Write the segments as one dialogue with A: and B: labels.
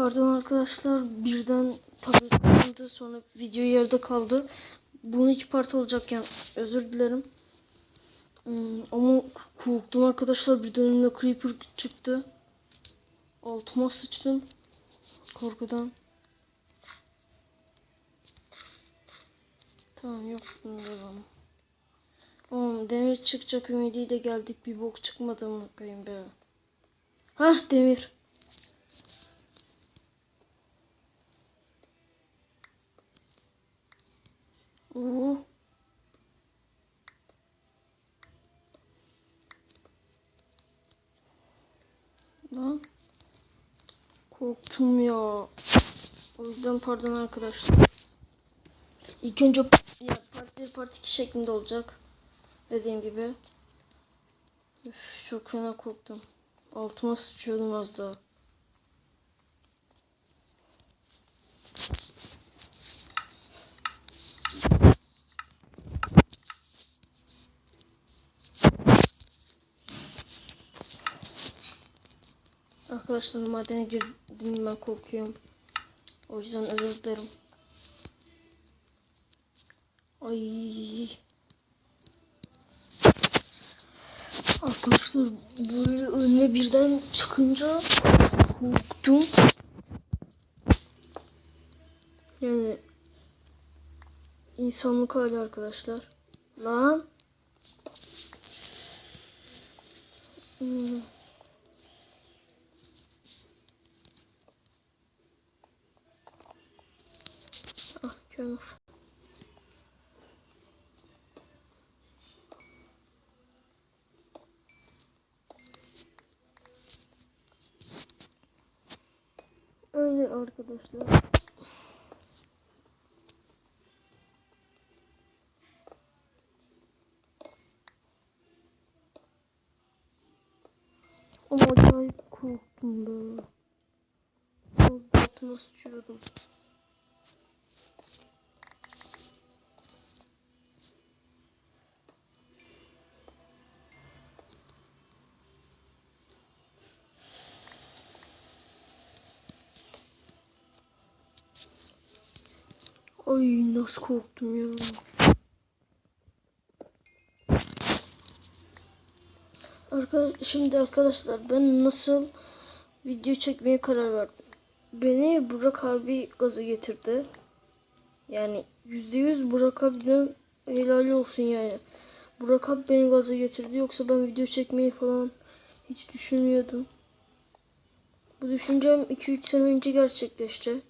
A: Pardon arkadaşlar birden tablet yandı sonra video yarıda kaldı. Bunun iki part olacak yani özür dilerim. Hmm, ama korktum arkadaşlar birden önüme creeper çıktı. Altıma sıçtım. Korkudan. Tamam yok bunun devamı. Oğlum demir çıkacak ümidiyle geldik bir bok çıkmadı mı koyayım be. Hah demir. Oo. Lan. Korktum ya. O yüzden pardon arkadaşlar. İlk önce ya, part 1 part 2 şeklinde olacak. Dediğim gibi. Üf, çok fena korktum. Altıma sıçıyordum az daha. Arkadaşlar madene girdim ben korkuyorum. O yüzden özür dilerim. Ay. Arkadaşlar böyle önüme birden çıkınca korktum. Yani insanlık hali arkadaşlar. Lan. Hmm. Kömür. Öyle arkadaşlar. Ama acayip korktum be. Altıma sıçıyordum. Ay nasıl korktum ya. Arkadaş, şimdi arkadaşlar ben nasıl video çekmeye karar verdim. Beni Burak abi gazı getirdi. Yani yüzde yüz Burak abiden helali olsun yani. Burak abi beni gaza getirdi yoksa ben video çekmeyi falan hiç düşünmüyordum. Bu düşüncem 2-3 sene önce gerçekleşti.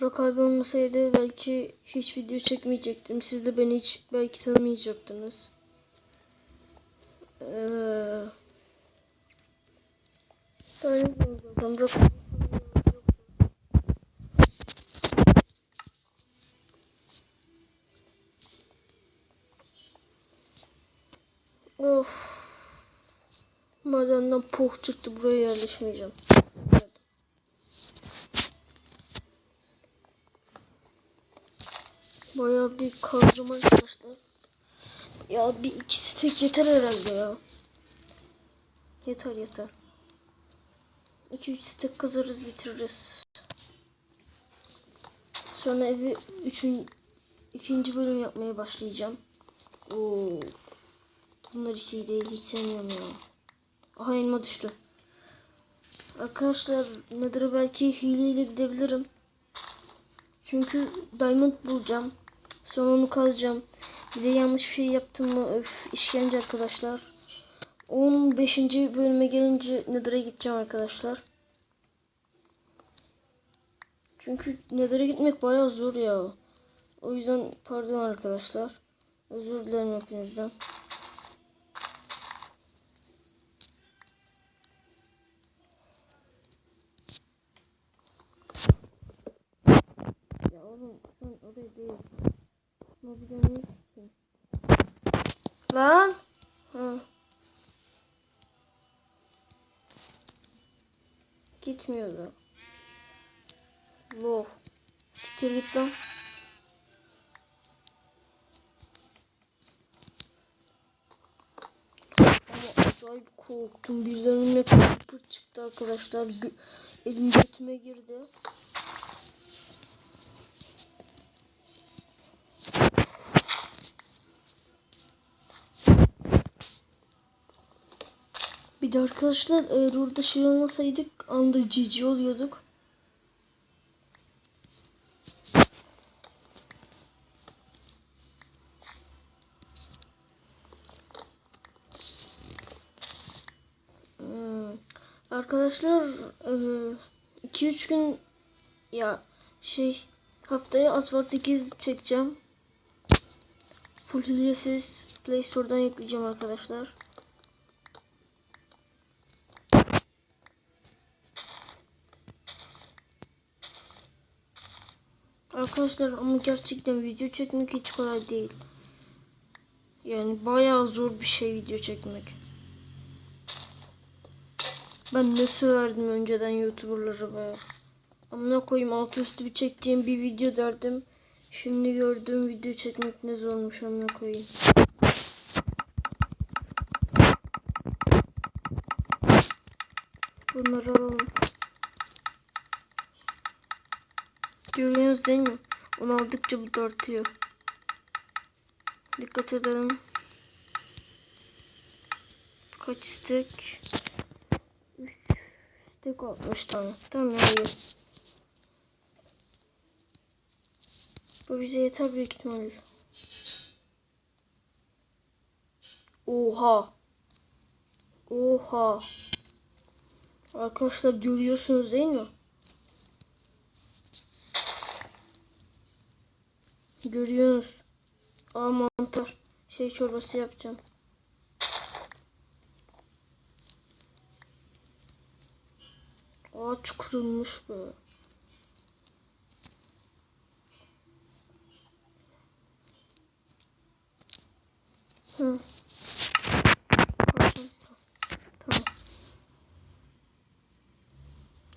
A: Burak abi olmasaydı belki hiç video çekmeyecektim. Siz de beni hiç belki tanımayacaktınız. Ee, Öyle zaten Burak abi Of. Madenden poh çıktı buraya yerleşmeyeceğim. Bayağı bir kazdım arkadaşlar. Ya bir ikisi tek yeter herhalde ya. Yeter yeter. 2-3 stek kazarız bitiririz. Sonra evi üçün, ikinci bölüm yapmaya başlayacağım. Oo. Bunlar hiç iyi değil. Hiç sevmiyorum ya. Aha elma düştü. Arkadaşlar Nether'a belki hileyle gidebilirim. Çünkü diamond bulacağım. Sonra onu kazacağım. Bir de yanlış bir şey yaptım mı öf işkence arkadaşlar. 15. bölüme gelince Nether'a gideceğim arkadaşlar. Çünkü Nether'a gitmek bayağı zor ya. O yüzden pardon arkadaşlar. Özür dilerim hepinizden. Ya oğlum sen oraya değil. Mobilya ne istiyorsun? Lan! Ha. Gitmiyor da. Loh. Siktir git lan. Ama acayip korktum. Birden kapı çıktı arkadaşlar. Elim götüme girdi. Bir de arkadaşlar eğer orada şey olmasaydık anda cici oluyorduk. Hmm. Arkadaşlar 2-3 gün ya şey haftaya Asphalt 8 çekeceğim. Full hilesiz Play Store'dan yükleyeceğim arkadaşlar. Arkadaşlar ama gerçekten video çekmek hiç kolay değil. Yani bayağı zor bir şey video çekmek. Ben ne söverdim önceden YouTuber'lara be. Amına koyayım altı üstü bir çekeceğim bir video derdim. Şimdi gördüğüm video çekmek ne zormuş amına koyayım. Bunları alalım. Görüyorsunuz değil mi? Onu aldıkça bu da artıyor. Dikkat edelim. Kaç stek? 3 stek 60 tane. Tamam ya iyi. Bu bize yeter büyük ihtimalle. Oha. Oha. Arkadaşlar görüyorsunuz değil mi? Görüyorsunuz. Aa mantar. Şey çorbası yapacağım. Ağaç kırılmış be. Hı.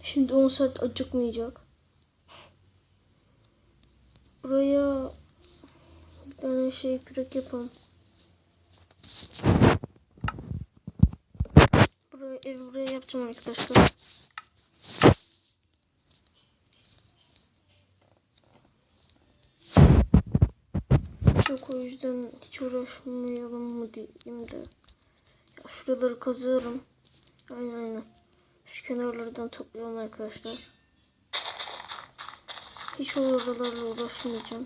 A: Şimdi 10 saat acıkmayacak. Buraya bir tane şey kürek yapalım. Buraya ev buraya yapacağım arkadaşlar. Yok o yüzden hiç uğraşmayalım mı diyeyim de. Ya şuraları kazıyorum. Aynen aynen. Şu kenarlardan toplayalım arkadaşlar. Hiç oralarla uğraşmayacağım.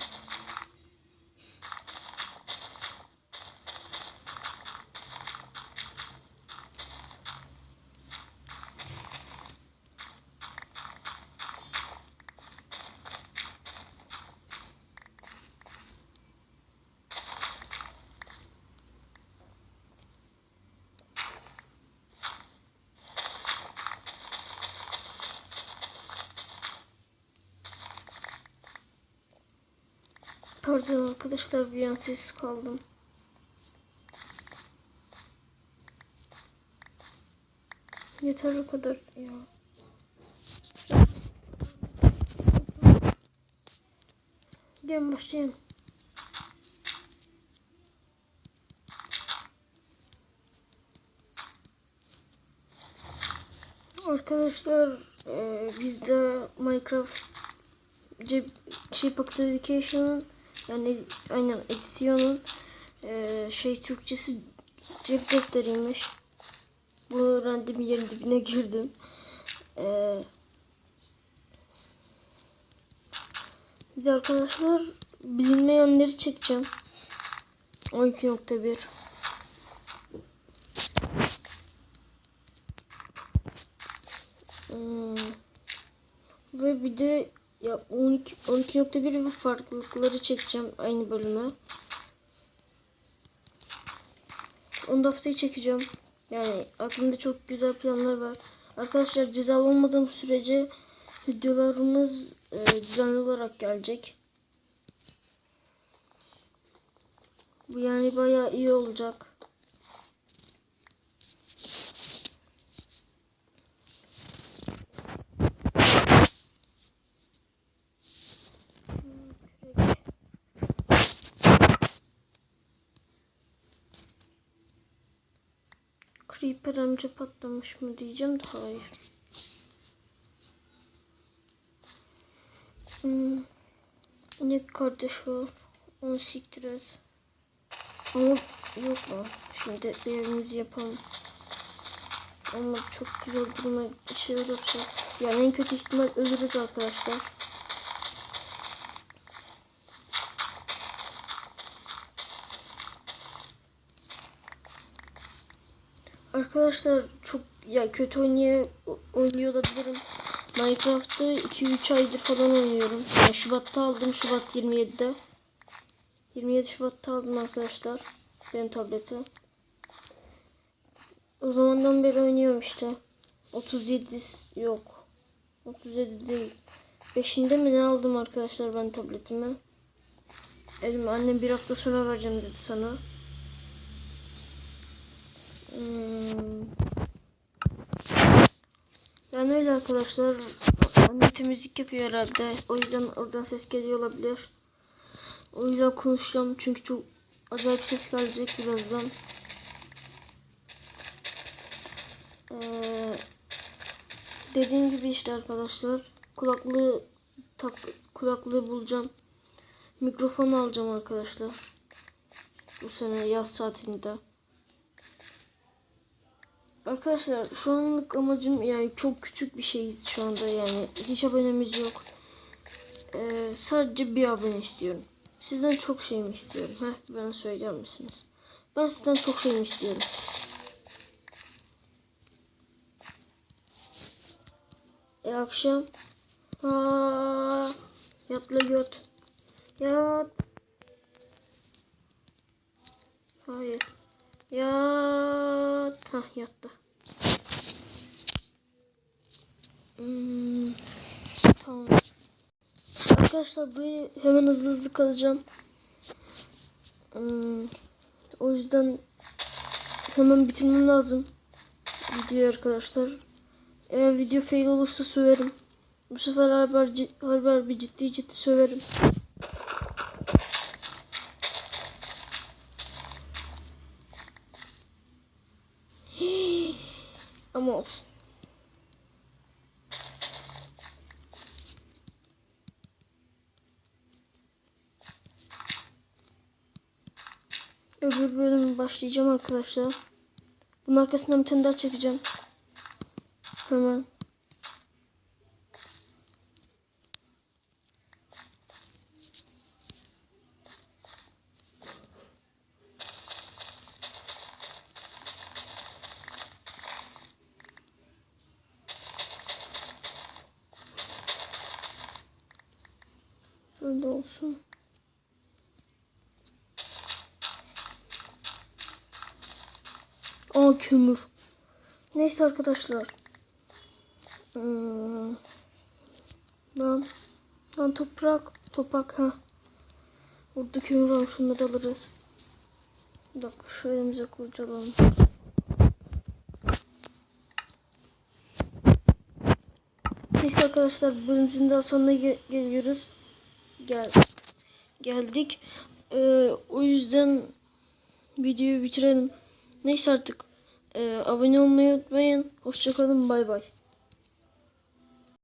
A: Pardon arkadaşlar bir an sessiz kaldım. Yeter o kadar ya. Gel başlayalım. Arkadaşlar e, bizde Minecraft cep, şey Education'ın yani aynen edisyonun e, şey Türkçesi cep defteriymiş. Bu öğrendim yerin dibine girdim. E, bir de arkadaşlar bilinmeyenleri çekeceğim. 12.1 Hmm. Ve bir de ya 12 12.1 ve farklılıkları çekeceğim aynı bölüme. Onu da haftaya çekeceğim. Yani aklımda çok güzel planlar var. Arkadaşlar cezalı olmadığım sürece videolarımız e, düzenli olarak gelecek. Bu yani bayağı iyi olacak. Creeper amca patlamış mı diyeceğim de hayır. Hmm. Ne kardeş var? Onu siktir et. Ama yok mu? Şimdi evimizi yapalım. Ama çok güzel duruma şey olursa. Yani en kötü ihtimal ölürüz arkadaşlar. Arkadaşlar çok ya kötü oynaya, oynuyor olabilirim. Minecraft'ı 2-3 aydır falan oynuyorum. Yani Şubat'ta aldım. Şubat 27'de. 27 Şubat'ta aldım arkadaşlar. Benim tableti. O zamandan beri oynuyorum işte. 37 yok. 37 değil. 5'inde mi ne aldım arkadaşlar ben tabletimi. Dedim annem bir hafta sonra vereceğim dedi sana. Hmm. Yani öyle arkadaşlar. Annem temizlik yapıyor herhalde. O yüzden oradan ses geliyor olabilir. O yüzden konuşacağım çünkü çok acayip ses gelecek birazdan. Ee, dediğim gibi işte arkadaşlar kulaklığı tak kulaklığı bulacağım. Mikrofon alacağım arkadaşlar. Bu sene yaz tatilinde. Arkadaşlar şu anlık amacım yani çok küçük bir şey şu anda yani hiç abonemiz yok. Ee, sadece bir abone istiyorum. Sizden çok şey mi istiyorum? Heh, bana söyler misiniz? Ben sizden çok şey mi istiyorum? E akşam. Aa, yatla yat. Yat. Hayır. Yat. Hah yattı. Hmm, tamam. Arkadaşlar burayı hemen hızlı hızlı kazacağım. Hmm, o yüzden hemen bitirmem lazım. Video arkadaşlar. Eğer video fail olursa söverim. Bu sefer harber, harber bir ciddi ciddi söverim. Ama olsun. Öbür bölümü başlayacağım arkadaşlar. Bunun arkasından bir tane daha çekeceğim. Hemen. Öyle olsun. Aa kömür. Neyse arkadaşlar. Hmm. Lan. Lan toprak. Topak ha. Burada kömür var. Şunları alırız. Bir dakika şu elimize kurcalalım. Neyse arkadaşlar bölümümüzün daha sonuna ge- geliyoruz. Gel geldik. Ee, o yüzden videoyu bitirelim. Neyse artık. Ee, abone olmayı unutmayın. Hoşçakalın. Bay bay.